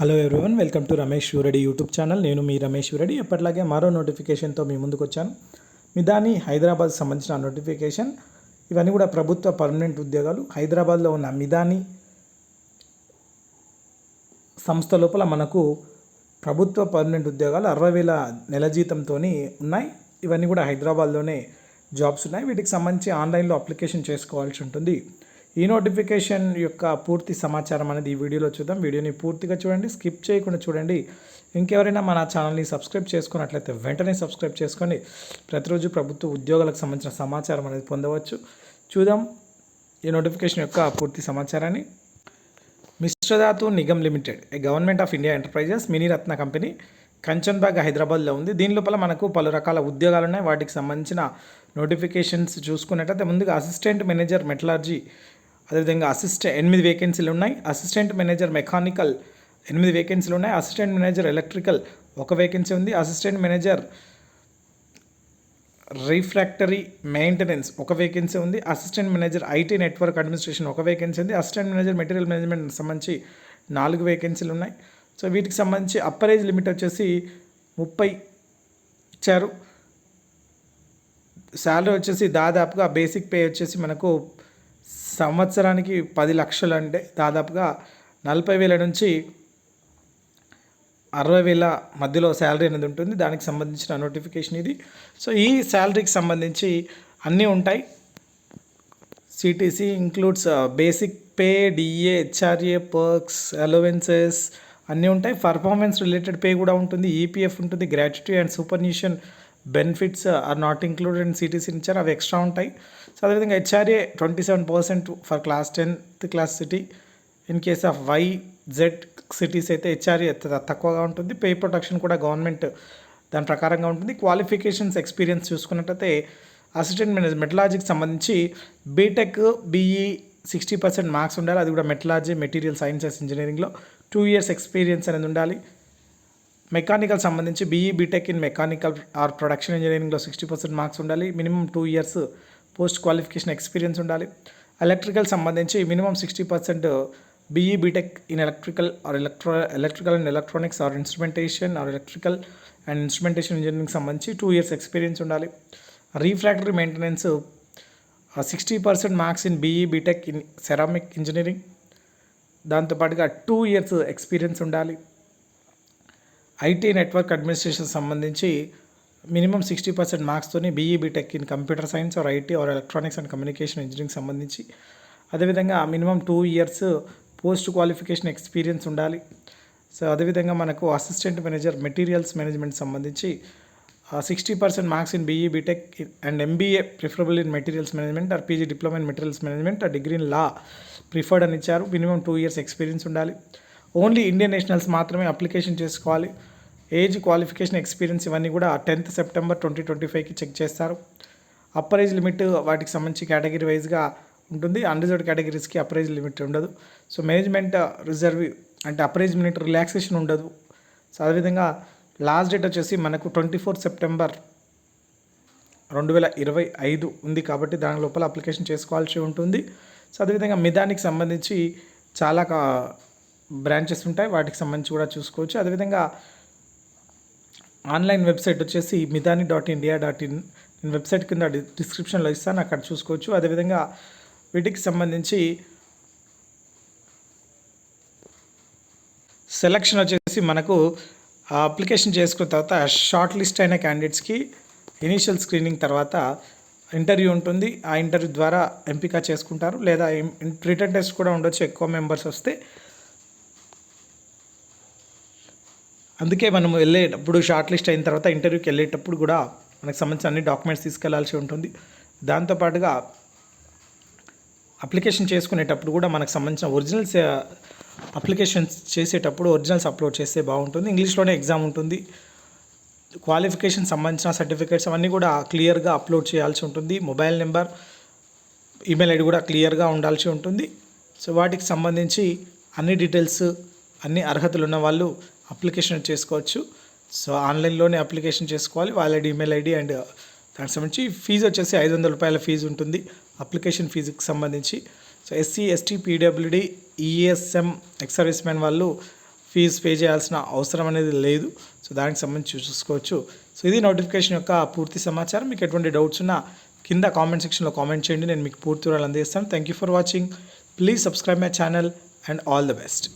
Hello everyone welcome to Ramesh Reddy YouTube channel నేను మీ రమేష్ రెడ్డి ఎప్పటిలాగే మరో నోటిఫికేషన్తో మీ ముందుకు వచ్చాను. మిదాని హైదరాబాద్ సంబంధించిన నోటిఫికేషన్ ఇవన్నీ కూడా ప్రభుత్వ పర్మనెంట్ ఉద్యోగాలు. హైదరాబాద్లో ఉన్న మిదాని సంస్థ లోపల మనకు ప్రభుత్వ పర్మనెంట్ ఉద్యోగాలు అరవై వేల నెల జీతంతో ఉన్నాయి. ఇవన్నీ కూడా హైదరాబాద్లోనే జాబ్స్ ఉన్నాయి. వీటికి సంబంధించి ఆన్లైన్లో అప్లికేషన్ చేసుకోవాల్సి ఉంటుంది. ఈ నోటిఫికేషన్ యొక్క పూర్తి సమాచారం అనేది ఈ వీడియోలో చూద్దాం. వీడియోని పూర్తిగా చూడండి స్కిప్ చేయకుండా చూడండి. ఇంకెవరైనా మన ఛానల్ని సబ్స్క్రైబ్ చేసుకున్నట్లయితే వెంటనే సబ్స్క్రైబ్ చేసుకొని ప్రతిరోజు ప్రభుత్వ ఉద్యోగాలకు సంబంధించిన సమాచారం అనేది పొందవచ్చు. చూద్దాం ఈ నోటిఫికేషన్ యొక్క పూర్తి సమాచారాన్ని. Mishra Dhatu Nigam limited a government of India enterprises mini Ratna company Kanchanbagh హైదరాబాద్లో ఉంది. దీని లోపల మనకు పలు రకాల ఉద్యోగాలు ఉన్నాయి. వాటికి సంబంధించిన నోటిఫికేషన్స్ చూసుకున్నట్టయితే ముందుగా అసిస్టెంట్ మేనేజర్ మెటలార్జీ అదేవిధంగా అసిస్టెంట్ ఎనిమిది వేకెన్సీలు ఉన్నాయి. అసిస్టెంట్ మేనేజర్ మెకానికల్ ఎనిమిది వేకెన్సీలు ఉన్నాయి. అసిస్టెంట్ మేనేజర్ ఎలక్ట్రికల్ ఒక వేకెన్సీ ఉంది. అసిస్టెంట్ మేనేజర్ రీఫ్రాక్టరీ మెయింటెనెన్స్ ఒక వేకెన్సీ ఉంది. Assistant manager IT network administration ఒక వేకెన్సీ ఉంది. అసిస్టెంట్ మేనేజర్ మెటీరియల్ మేనేజ్మెంట్ సంబంధించి నాలుగు వేకెన్సీలు ఉన్నాయి. సో వీటికి సంబంధించి అప్పర్ ఏజ్ లిమిట్ వచ్చేసి ముప్పై ఇచ్చారు. శాలరీ వచ్చేసి దాదాపుగా బేసిక్ పే వచ్చేసి మనకు సంవత్సరానికి పది లక్షలు అంటే దాదాపుగా నలభై వేల నుంచి అరవై వేల మధ్యలో శాలరీ అనేది ఉంటుంది. దానికి సంబంధించిన నోటిఫికేషన్ ఇది. సో ఈ శాలరీకి సంబంధించి అన్నీ ఉంటాయి. CTC includes basic pay DA HRA perks allowances అన్నీ ఉంటాయి. పర్ఫార్మెన్స్ రిలేటెడ్ పే కూడా ఉంటుంది. ఈపీఎఫ్ ఉంటుంది. Gratuity and superannuation benefits are not included in CTC ఇచ్చారు అవి ఎక్స్ట్రా ఉంటాయి. సో అదేవిధంగా HRA twenty seven percent for class tenth class city in case of Y Z cities అయితే హెచ్ఆర్ఏ తక్కువగా ఉంటుంది. పే ప్రొటెక్షన్ కూడా గవర్నమెంట్ దాని ప్రకారంగా ఉంటుంది. క్వాలిఫికేషన్స్ ఎక్స్పీరియన్స్ చూసుకున్నట్టయితే అసిస్టెంట్ మేనేజర్ మెటలాజీకి సంబంధించి BTech BE sixty percent marks ఉండాలి. అది కూడా మెటలాజీ మెటీరియల్ సైన్సెస్ ఇంజనీరింగ్లో టూ ఇయర్స్ ఎక్స్పీరియన్స్ అనేది ఉండాలి. మెకానికల్ సంబంధించి BE BTech in mechanical or production ఇంజనీరింగ్లో సిక్స్టీ పర్సెంట్ మార్క్స్ ఉండాలి. Minimum two years post qualification experience ఉండాలి. ఎలక్ట్రికల్ సంబంధించి minimum sixty percent BE BTech in electrical or electro electrical and electronics or instrumentation or electrical and instrumentation engineering సంబంధించి two years experience ఉండాలి. Refractory maintenance sixty percent marks in BE BTech in ceramic engineering దాంతోపాటుగా two years experience ఉండాలి. IT network administration సంబంధించి minimum sixty percent మార్క్స్తోని BE BTech in computer science or IT or electronics and communication engineering సంబంధించి. అదేవిధంగా minimum two years post qualification experience ఉండాలి. So అదేవిధంగా మనకు assistant manager materials management సంబంధించి sixty percent marks in BE BTech and MBA preferable in materials management or PG diploma in materials management ఆ degree in law preferred అని ఇచ్చారు. Minimum two years experience ఉండాలి. Only Indian nationals మాత్రమే application చేసుకోవాలి. Age qualification experience ఇవన్నీ కూడా tenth September twenty twenty ఫైవ్కి check చేస్తారు. అప్పర్ ఏజ్ లిమిట్ వాటికి సంబంధించి కేటగిరీ వైజ్గా ఉంటుంది. అన్రిజర్వ్డ్ కేటగిరీస్కి అప్పర్ ఏజ్ లిమిట్ ఉండదు. సో మేనేజ్మెంట్ రిజర్వ్ అంటే అప్పర్ ఏజ్ లిమిట్ రిలాక్సేషన్ ఉండదు. సో అదేవిధంగా లాస్ట్ డేట్ వచ్చేసి మనకు ట్వంటీ ఫోర్ సెప్టెంబర్ రెండు వేల ఇరవై ఐదు ఉంది కాబట్టి దాని లోపల అప్లికేషన్ చేసుకోవాల్సి ఉంటుంది. సో అదేవిధంగా మిదానికి సంబంధించి చాలా బ్రాంచెస్ ఉంటాయి వాటికి సంబంధించి కూడా చూసుకోవచ్చు. అదేవిధంగా ఆన్లైన్ వెబ్సైట్ వచ్చేసి Midhani dot India dot in నేను వెబ్సైట్ కింద డిస్క్రిప్షన్లో ఇస్తాను అక్కడ చూసుకోవచ్చు. అదేవిధంగా వీటికి సంబంధించి సెలక్షన్ వచ్చేసి మనకు అప్లికేషన్ చేసుకున్న తర్వాత షార్ట్ లిస్ట్ అయిన క్యాండిడేట్స్కి ఇనీషియల్ స్క్రీనింగ్ తర్వాత ఇంటర్వ్యూ ఉంటుంది. ఆ ఇంటర్వ్యూ ద్వారా ఎంపిక చేసుకుంటారు. లేదా రిటర్న్ టెస్ట్ కూడా ఉండొచ్చు. ఎక్కువ మెంబర్స్ వస్తే అందుకే మనం వెళ్ళేటప్పుడు షార్ట్ లిస్ట్ అయిన తర్వాత ఇంటర్వ్యూకి వెళ్ళేటప్పుడు కూడా మనకు సంబంధించిన అన్ని డాక్యుమెంట్స్ తీసుకెళ్ళాల్సి ఉంటుంది. దాంతోపాటుగా అప్లికేషన్ చేసుకునేటప్పుడు కూడా మనకు సంబంధించిన ఒరిజినల్స్ అప్లికేషన్స్ చేసేటప్పుడు ఒరిజినల్స్ అప్లోడ్ చేస్తే బాగుంటుంది. ఇంగ్లీష్లోనే ఎగ్జామ్ ఉంటుంది. క్వాలిఫికేషన్ సంబంధించిన సర్టిఫికేట్స్ అవన్నీ కూడా క్లియర్గా అప్లోడ్ చేయాల్సి ఉంటుంది. మొబైల్ నెంబర్ ఈమెయిల్ ఐడి కూడా క్లియర్గా ఉండాల్సి ఉంటుంది. సో వాటికి సంబంధించి అన్ని డీటెయిల్స్ అన్ని అర్హతలు ఉన్న వాళ్ళు అప్లికేషన్ చేసుకోవచ్చు. సో ఆన్లైన్లోనే అప్లికేషన్ చేసుకోవాలి. వాళ్ళ ఈమెయిల్ ఐడి అండ్ దానికి సంబంధించి ఫీజు వచ్చేసి ఐదు వందల రూపాయల ఫీజు ఉంటుంది. అప్లికేషన్ ఫీజుకి సంబంధించి. So SC ST PWD ESM ex service man వాళ్ళు ఫీజు పే చేయాల్సిన అవసరం అనేది లేదు. సో దానికి సంబంధించి చూసుకోవచ్చు. సో ఇది నోటిఫికేషన్ యొక్క పూర్తి సమాచారం. మీకు ఎటువంటి డౌట్స్ ఉన్నా కింద కామెంట్ సెక్షన్లో కామెంట్ చేయండి. నేను మీకు పూర్తి వివరాలు అందిస్తాను thank you for watching. Please subscribe my channel and all the best.